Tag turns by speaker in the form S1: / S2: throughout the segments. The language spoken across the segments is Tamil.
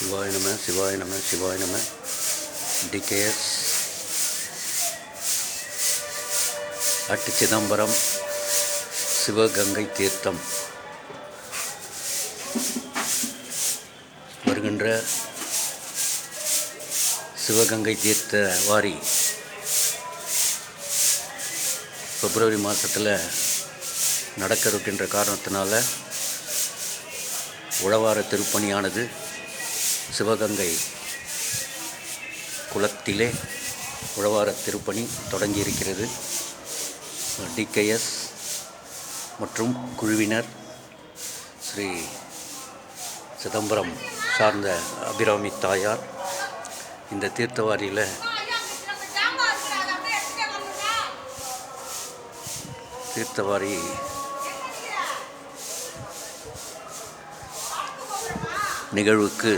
S1: சிவாய நம சிவாய நம சிவாய நம. டிகேஎஸ். அட்டு சிதம்பரம் சிவகங்கை தீர்த்தம். வருகின்ற சிவகங்கை தீர்த்த வாரி பிப்ரவரி மாதத்தில் நடக்க இருக்கின்ற காரணத்தினால உழவார திருப்பணியானது சிவகங்கை குளத்திலே உழவார திருப்பணி தொடங்கியிருக்கிறது. டிகேஎஸ் மற்றும் குழுவினர் ஸ்ரீ சிதம்பரம் சார்ந்த அபிராமி தாயார் இந்த தீர்த்தவாரியில் தீர்த்தவாரி நிகழ்வுக்கு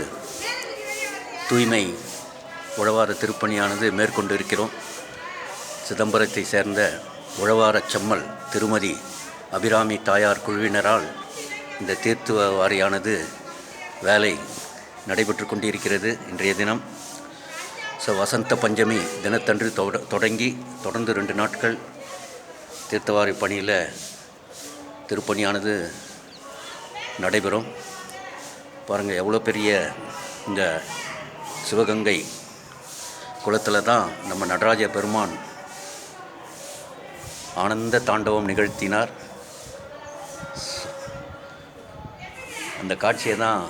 S1: தூய்மை உழவார திருப்பணியானது மேற்கொண்டு இருக்கிறோம் சிதம்பரத்தை சேர்ந்த உழவார செம்மல் திருமதி அபிராமி தாயார் குழுவினரால் இந்த தீர்த்துவ வாரியானது வேலை நடைபெற்று கொண்டிருக்கிறது இன்றைய தினம். ஸோ வசந்த பஞ்சமி தினத்தன்று தொட தொடங்கி தொடர்ந்து ரெண்டு நாட்கள் தீர்த்தவாரி பணியில் திருப்பணியானது நடைபெறும். பாருங்கள் எவ்வளோ பெரிய இந்த சிவகங்கை குளத்தில் தான் நம்ம நடராஜ பெருமான் ஆனந்த தாண்டவம் நிகழ்த்தினார். அந்த காட்சியை தான்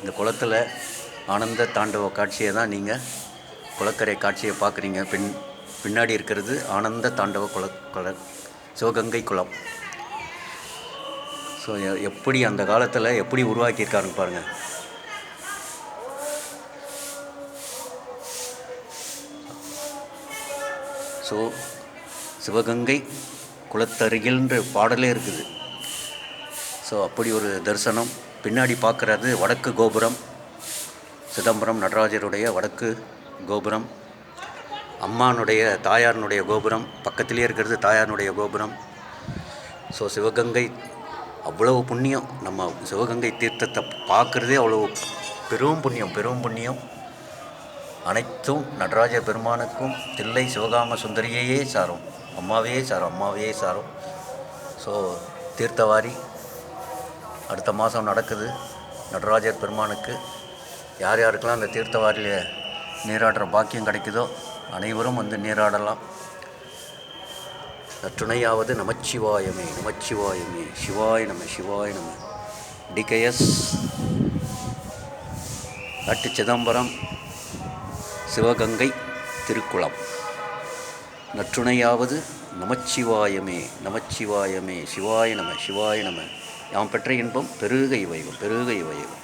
S1: இந்த குளத்தில் ஆனந்த தாண்டவ காட்சியை தான் நீங்கள் குளக்கரை காட்சியை பார்க்குறீங்க. பின் பின்னாடி இருக்கிறது ஆனந்த தாண்டவ குள குள சிவகங்கை குளம். ஸோ எப்படி அந்த காலத்தில் எப்படி உருவாக்கியிருக்காருன்னு பாருங்கள் ஸோ சிவகங்கை குளத்தருகில்ன்ற பாடலே இருக்குது. ஸோ அப்படி ஒரு தரிசனம். பின்னாடி பார்க்குறது வடக்கு கோபுரம். சிதம்பரம் நடராஜருடைய வடக்கு கோபுரம். அம்மானுடைய தாயாருனுடைய கோபுரம். பக்கத்திலே இருக்கிறது தாயாருனுடைய கோபுரம். ஸோ சிவகங்கை அவ்வளவு புண்ணியம். நம்ம சிவகங்கை தீர்த்தத்தை பார்க்குறதே அவ்வளோ பெரும் புண்ணியம் பெரும் புண்ணியம். அனைத்தும் நடராஜ பெருமானுக்கும் தில்லை சிவகாம சுந்தரியையே சாரும். அம்மாவையே சாரும் அம்மாவையே சாரும். ஸோ தீர்த்தவாரி அடுத்த மாதம் நடக்குது. நடராஜர் பெருமானுக்கு யார் யாருக்கெல்லாம் அந்த தீர்த்தவாரியில் நீராடுற பாக்கியம் கிடைக்குதோ அனைவரும் வந்து நீராடலாம். நற்றுணையாவது நமச்சிவாயமே நமச்சிவாயமே. சிவாய நம சிவாய நம. டிகேஎஸ் அட்டு சிதம்பரம். சிவகங்கை திருக்குளம். நற்றுணையாவது நமச்சிவாயமே நமச்சிவாயமே சிவாய நம சிவாய நம. யாம் பெற்ற இன்பம் பெருகை வைகும் பெருகை வைகும்.